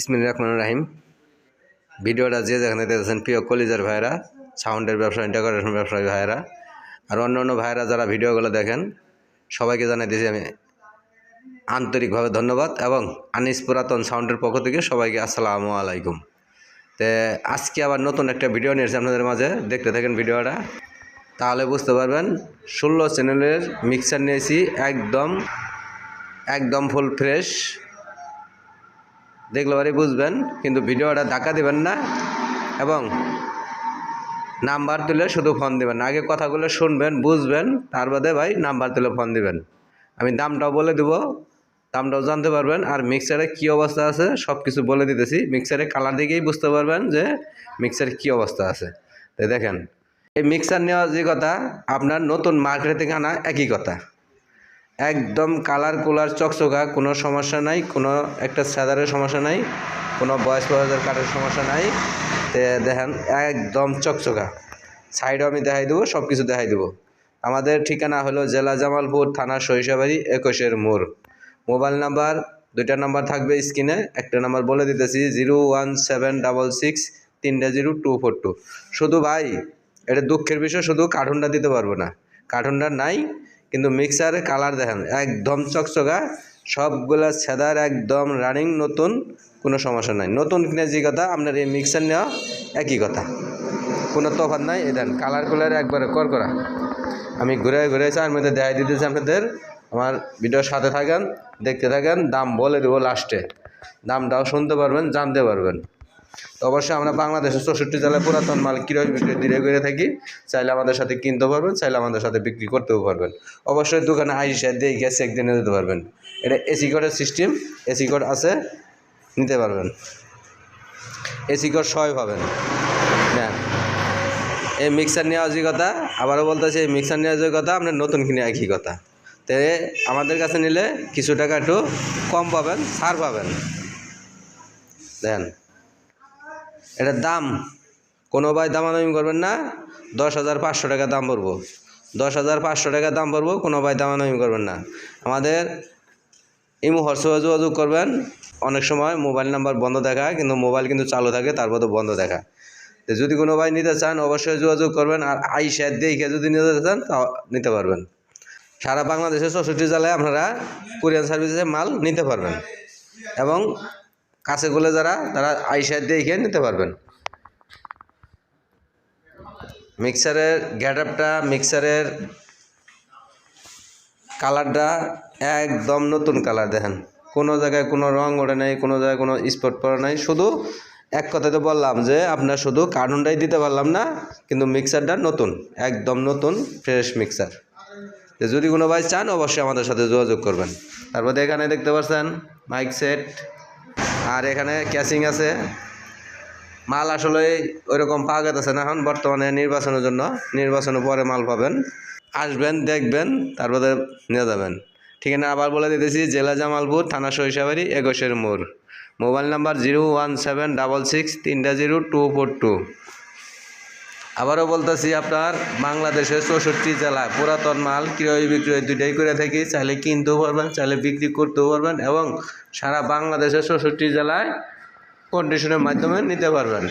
ইসমিল রহমান রাহিম। ভিডিওটা যে যেখানে দেখেছেন প্রিয় কলিজার ভাইরা সাউন্ডের ব্যবসায়ী ডেকোরেশন ব্যবসায়ী ভাইরা আর অন্য অন্য ভাইরা যারা ভিডিওগুলো দেখেন, সবাইকে জানাই দিয়েছি আমি আন্তরিকভাবে ধন্যবাদ এবং আনিস পুরাতন সাউন্ডের পক্ষ থেকে সবাইকে আসসালামু আলাইকুম। তে আজকে আবার নতুন একটা ভিডিও নিয়েছি আপনাদের মাঝে। দেখতে থাকেন ভিডিওটা। তাহলে বুঝতে পারবেন, ষোলো চ্যানেলের মিক্সার নিয়েছি, একদম একদম ফুল ফ্রেশ দেখলে পরে বুঝবেন, কিন্তু ভিডিওটা ধাক্কা দেবেন না এবং নাম্বার তুলে শুধু ফোন দেবেন আগে কথাগুলো শুনবেন, বুঝবেন, তার বাদে ভাই নাম্বার তুলে ফোন দিবেন। আমি দামটাও বলে দেব, দামটাও জানতে পারবেন, আর মিক্সারে কী অবস্থা আছে সব কিছু বলে দিতেছি। মিক্সারে কালার দেখেই বুঝতে পারবেন যে মিক্সারে কী অবস্থা আছে। তাই দেখেন, এই মিক্সার নেওয়া যে কথা, আপনার নতুন মার্কেট থেকে আনা একই কথা। একদম কালার কুলার চকচকা, কোনো সমস্যা নাই, কোনো একটা স্যাদারের সমস্যা নাই, কোনো বয়স বয়সের কাঠের সমস্যা নাই। দেখেন, একদম চকচকা। সাইডও আমি দেখাই দেবো সব কিছু দেখাই দেবো। আমাদের ঠিকানা হলো জেলা জামালপুর, থানা সরিষাবাড়ি, একুশের মোড়। মোবাইল নাম্বার, দুইটা নাম্বার থাকবে স্ক্রিনে, একটা নাম্বার বলে দিতেছি, zero one seven double six, তিনটা জিরো টু ফোর টু। শুধু ভাই, এটা দুঃখের বিষয়, শুধু কার্টুনটা দিতে পারব না। কার্টুনটা নাই কিন্তু মিক্সারের কালার দেখেন, একদম চকচকা, সবগুলা ছেদার একদম রানিং নতুন, কোনো সমস্যা নাই। নতুন কিনে যে কথা, আপনার এই মিক্সার নেওয়া একই কথা। কোনো তফাৎ নাই। এ দেন কালার কুলার একবারে কর করা আমি ঘুরে ঘুরে চার মধ্যে দেখাই দিতেছি আপনাদের। আমার ভিডিওর সাথে থাকেন, দেখতে থাকেন, দাম বলে দেবো লাস্টে দামটাও শুনতে পারবেন, জানতে পারবেন। তো অবশ্যই আমরা বাংলাদেশের চৌষট্টি জেলায় পুরাতন মাল কীরকম বিক্রি দিয়ে করে থাকি। চাইলে আমাদের সাথে কিনতে পারবেন, চাইলে আমাদের সাথে বিক্রি করতেও পারবেন। অবশ্যই দোকানে আইসে দিয়ে গেছে একদিনে দিতে পারবেন। এটা এসি কোডের সিস্টেম এসি কোড আছে, নিতে পারবেন। এসি কোড সবাই পাবেন। হ্যাঁ। এই মিক্সার নেওয়া কথা, আবারও বলতেছি, এই মিক্সার নেওয়া কথা আপনার নতুন কিনে একই কথা। তে আমাদের কাছে নিলে কিছু টাকা একটু কম পাবেন, ছাড় পাবেন। দেখেন এটার দাম। কোনো ভাই দামাদামি করবেন না। দশ হাজার পাঁচশো টাকা দাম পড়ব। দশ হাজার পাঁচশো টাকা দাম পড়ব, কোনো ভাই দামাদামি করবেন না। আমাদের ইমো হোয়াটসঅ্যাপে যোগাযোগ করবেন। অনেক সময় মোবাইল নাম্বার বন্ধ দেখা, কিন্তু মোবাইল কিন্তু চালু থাকে, তারপর তো বন্ধ দেখা। তো যদি কোনো ভাই নিতে চান, অবশ্যই যোগাযোগ করবেন আর আইসা দেখে যদি নিতে চান তা নিতে পারবেন। সারা বাংলাদেশের চৌষট্টি জেলায় আপনারা কুরিয়ান সার্ভিসে মাল নিতে পারবেন। এবং কাছেগুলো যারা, তারা আইসার দিয়ে দেখে নিতে পারবেন। মিক্সারের গ্যাডাপটা মিক্সারের কালারটা একদম নতুন কালার, দেখেন। কোনো জায়গায় কোনো রং ওঠে নাই, কোনো জায়গায় কোনো স্পট পড়ে নাই। শুধু এক কথাতে বললাম যে, আপনার শুধু কার্টুনটাই দিতে পারলাম না, কিন্তু মিক্সারটা নতুন, একদম নতুন, ফ্রেশ মিক্সার। তো যদি কোনো ভাই চান, অবশ্যই আমাদের সাথে যোগাযোগ করবেন। তারপরে এখানে দেখতে পাচ্ছেন, মাইক সেট। আর এখানে ক্যাচিং আছে। মাল আসলে ওইরকম পাওয়া যেতেছে না এখন বর্তমানে নির্বাচনের জন্য। নির্বাচনের পরে মাল পাবেন। আসবেন, দেখবেন, তারপরে নিয়ে যাবেন। ঠিকানা আবার বলে দিতেছি, জেলা জামালপুর, থানা সরিষাবাড়ি, একুশের মোড়। Mobile number zero one seven double six তিনটা জিরো টু ফোর টু। আবারও বলতেছি, আপনার বাংলাদেশের চৌষট্টি জেলায় পুরাতন মাল ক্রয় বিক্রয় দুটাই করে থাকি, চাইলে কিনতেও পারবেন, চাইলে বিক্রি করতেও পারবেন এবং সারা বাংলাদেশের চৌষট্টি জেলায় কন্ডিশনের মাধ্যমে নিতে পারবেন।